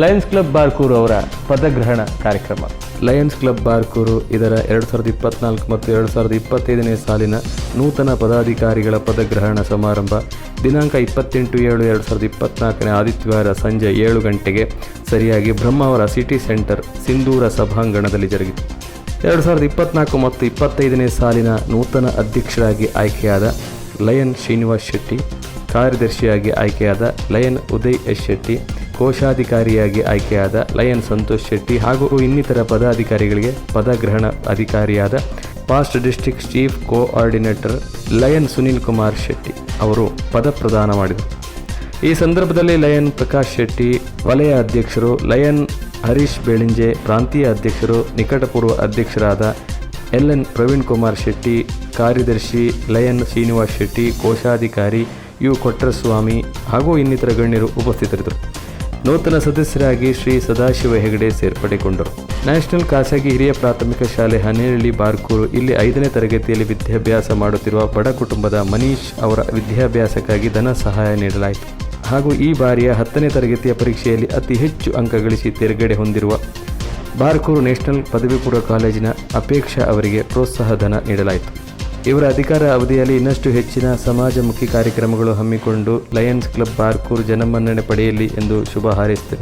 Lions club Barkur ಅವರ ಪದಗ್ರಹಣ ಕಾರ್ಯಕ್ರಮ. ಲಯನ್ಸ್ ಕ್ಲಬ್ ಬಾರ್ಕೂರು ಇದರ ಎರಡು ಸಾವಿರದ ಇಪ್ಪತ್ನಾಲ್ಕು ಮತ್ತು ಎರಡು ಸಾವಿರದ ಇಪ್ಪತ್ತೈದನೇ ಸಾಲಿನ ನೂತನ ಪದಾಧಿಕಾರಿಗಳ ಪದಗ್ರಹಣ ಸಮಾರಂಭ ದಿನಾಂಕ ಇಪ್ಪತ್ತೆಂಟು ಏಳು ಎರಡು ಸಾವಿರದ ಇಪ್ಪತ್ನಾಲ್ಕನೇ ಆದಿತ್ಯವಾರ ಸಂಜೆ ಏಳು ಗಂಟೆಗೆ ಸರಿಯಾಗಿ ಬ್ರಹ್ಮಾವರ ಸಿಟಿ ಸೆಂಟರ್ ಸಿಂಧೂರ ಸಭಾಂಗಣದಲ್ಲಿ ಜರುಗಿತು. ಎರಡು ಸಾವಿರದ ಇಪ್ಪತ್ನಾಲ್ಕು ಮತ್ತು ಇಪ್ಪತ್ತೈದನೇ ಸಾಲಿನ ನೂತನ ಅಧ್ಯಕ್ಷರಾಗಿ ಆಯ್ಕೆಯಾದ ಲಯನ್ ಶ್ರೀನಿವಾಸ್ ಶೆಟ್ಟಿ, ಕಾರ್ಯದರ್ಶಿಯಾಗಿ ಆಯ್ಕೆಯಾದ ಲಯನ್ ಉದಯ್ ಎಸ್ ಶೆಟ್ಟಿ ಕೋಶಾಧಿಕಾರಿಯಾಗಿ ಆಯ್ಕೆಯಾದ ಲಯನ್ ಸಂತೋಷ್ ಶೆಟ್ಟಿ ಹಾಗೂ ಇನ್ನಿತರ ಪದಾಧಿಕಾರಿಗಳಿಗೆ ಪದಗ್ರಹಣ ಅಧಿಕಾರಿಯಾದ past district chief coordinator lion Sunil Kumar Shetty ಅವರು ಪದ ಪ್ರದಾನ ಮಾಡಿದರು. ಈ ಸಂದರ್ಭದಲ್ಲಿ ಲಯನ್ ಪ್ರಕಾಶ್ ಶೆಟ್ಟಿ, ವಲಯ ಅಧ್ಯಕ್ಷರು ಲಯನ್ ಹರೀಶ್ ಬೆಳಿಂಜೆ, ಪ್ರಾಂತೀಯ ಅಧ್ಯಕ್ಷರು ನಿಕಟಪೂರ್ವ ಅಧ್ಯಕ್ಷರಾದ ಎಲ್ ಎನ್ ಪ್ರವೀಣ್ ಕುಮಾರ್ ಶೆಟ್ಟಿ, ಕಾರ್ಯದರ್ಶಿ ಲಯನ್ ಶ್ರೀನಿವಾಸ್ ಶೆಟ್ಟಿ, ಕೋಶಾಧಿಕಾರಿ ಯು ಕೊಟ್ರಸ್ವಾಮಿ ಹಾಗೂ ಇನ್ನಿತರ ಗಣ್ಯರು ಉಪಸ್ಥಿತರಿದ್ದರು. ನೂತನ ಸದಸ್ಯರಾಗಿ ಶ್ರೀ ಸದಾಶಿವ ಹೆಗಡೆ ಸೇರ್ಪಡೆಗೊಂಡರು. ನ್ಯಾಷನಲ್ ಖಾಸಗಿ ಹಿರಿಯ ಪ್ರಾಥಮಿಕ ಶಾಲೆ ಹನೇರಳ್ಳಿ ಬಾರ್ಕೂರು ಇಲ್ಲಿ ಐದನೇ ತರಗತಿಯಲ್ಲಿ ವಿದ್ಯಾಭ್ಯಾಸ ಮಾಡುತ್ತಿರುವ ಬಡ ಕುಟುಂಬದ ಮನೀಶ್ ಅವರ ವಿದ್ಯಾಭ್ಯಾಸಕ್ಕಾಗಿ ಧನ ಸಹಾಯ ನೀಡಲಾಯಿತು. ಹಾಗೂ ಈ ಬಾರಿಯ ಹತ್ತನೇ ತರಗತಿಯ ಪರೀಕ್ಷೆಯಲ್ಲಿ ಅತಿ ಹೆಚ್ಚು ಅಂಕ ಗಳಿಸಿ ತೇರ್ಗಡೆ ಹೊಂದಿರುವ ಬಾರ್ಕೂರು ನ್ಯಾಷನಲ್ ಪದವಿ ಪೂರ್ವ ಕಾಲೇಜಿನ ಅಪೇಕ್ಷಾ ಅವರಿಗೆ ಪ್ರೋತ್ಸಾಹ ಧನ ನೀಡಲಾಯಿತು. ಇವರ ಅಧಿಕಾರ ಅವಧಿಯಲ್ಲಿ ಇನ್ನಷ್ಟು ಹೆಚ್ಚಿನ ಸಮಾಜಮುಖಿ ಕಾರ್ಯಕ್ರಮಗಳು ಹಮ್ಮಿಕೊಂಡು ಲಯನ್ಸ್ ಕ್ಲಬ್ ಬಾರ್ಕೂರ್ ಜನಮನ್ನಣೆ ಪಡೆಯಲಿ ಎಂದು ಶುಭ ಹಾರೈಸಿದರು.